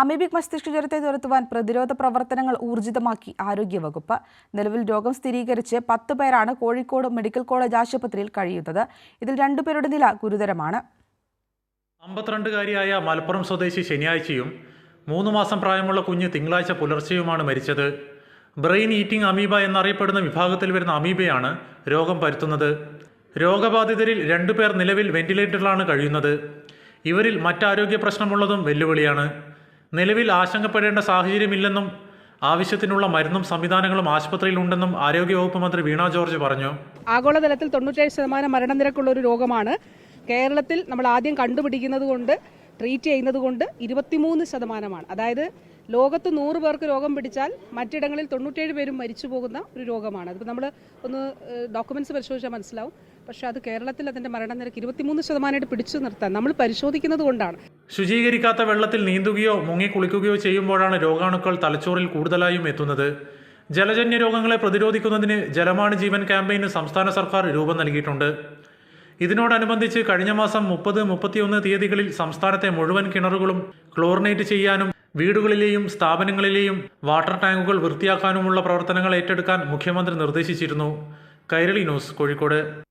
Amoebic മസ്തിഷ്ക ജ്വരത്തെ തുരത്തുവാൻ പ്രതിരോധ പ്രവർത്തനങ്ങൾ ഊർജിതമാക്കി ആരോഗ്യവകുപ്പ്. നിലവിൽ രോഗം സ്ഥിരീകരിച്ച് പത്ത് പേരാണ് കോഴിക്കോട് മെഡിക്കൽ കോളേജ് ആശുപത്രിയിൽ കഴിയുന്നത്. ഇതിൽ രണ്ടുപേരുടെ നില ഗുരുതരമാണ്. അമ്പത്തിരണ്ടുകാരിയായ മലപ്പുറം സ്വദേശി ശനിയാഴ്ചയും മൂന്ന് മാസം പ്രായമുള്ള കുഞ്ഞ് തിങ്കളാഴ്ച പുലർച്ചെയുമാണ് മരിച്ചത്. ബ്രെയിൻ ഈറ്റിംഗ് അമീബ എന്നറിയപ്പെടുന്ന വിഭാഗത്തിൽ വരുന്ന അമീബയാണ് രോഗം പരത്തുന്നത്. രോഗബാധിതരിൽ രണ്ടുപേർ നിലവിൽ വെന്റിലേറ്ററിലാണ് കഴിയുന്നത്. ഇവരിൽ മറ്റാരോഗ്യ പ്രശ്നമുള്ളതും വെല്ലുവിളിയാണ്. നിലവിൽ ആശങ്കപ്പെടേണ്ട സാഹചര്യമില്ലെന്നും ആവശ്യത്തിനുള്ള മരുന്നും സംവിധാനങ്ങളും ആശുപത്രിയിലുണ്ടെന്നും ആരോഗ്യവകുപ്പ് മന്ത്രി വീണ ജോർജ് പറഞ്ഞു. ആഗോളതലത്തിൽ തൊണ്ണൂറ്റേഴ് ശതമാനം മരണനിരക്കുള്ള ഒരു രോഗമാണ് കേരളത്തിൽ നമ്മൾ ആദ്യം കണ്ടുപിടിക്കുന്നത് കൊണ്ട് ട്രീറ്റ് ചെയ്യുന്നത് കൊണ്ട് ഇരുപത്തിമൂന്ന് ശതമാനമാണ്. അതായത് ലോകത്ത് നൂറ് പേർക്ക് രോഗം പിടിച്ചാൽ മറ്റിടങ്ങളിൽ തൊണ്ണൂറ്റേഴ് പേരും മരിച്ചു പോകുന്ന ഒരു രോഗമാണ്. അതിപ്പോൾ നമ്മൾ ഒന്ന് ഡോക്യുമെന്റ്സ് പരിശോധിച്ചാൽ മനസ്സിലാവും. പക്ഷേ അത് കേരളത്തിൽ അതിന്റെ മരണനിരക്ക് ഇരുപത്തിമൂന്ന് ശതമാനമായിട്ട് പിടിച്ചു നിർത്താൻ നമ്മൾ പരിശോധിക്കുന്നത് കൊണ്ടാണ് ശുചീകരിക്കാത്ത വെള്ളത്തിൽ നീന്തുകയോ മുങ്ങി കുളിക്കുകയോ ചെയ്യുമ്പോഴാണ് രോഗാണുക്കൾ തലച്ചോറിൽ കൂടുതലായും എത്തുന്നത്. ജലജന്യ രോഗങ്ങളെ പ്രതിരോധിക്കുന്നതിന് ജലമാണ് ജീവൻ ക്യാമ്പയിന് സംസ്ഥാന സർക്കാർ രൂപം നൽകിയിട്ടുണ്ട്. ഇതിനോടനുബന്ധിച്ച് കഴിഞ്ഞ മാസം മുപ്പത് മുപ്പത്തിയൊന്ന് തീയതികളിൽ സംസ്ഥാനത്തെ മുഴുവൻ കിണറുകളും ക്ലോറിനേറ്റ് ചെയ്യാനും വീടുകളിലെയും സ്ഥാപനങ്ങളിലെയും വാട്ടർ ടാങ്കുകൾ വൃത്തിയാക്കാനുമുള്ള പ്രവർത്തനങ്ങൾ ഏറ്റെടുക്കാൻ മുഖ്യമന്ത്രി നിർദ്ദേശിച്ചിരുന്നു. കൈരളി ന്യൂസ് കോഴിക്കോട്.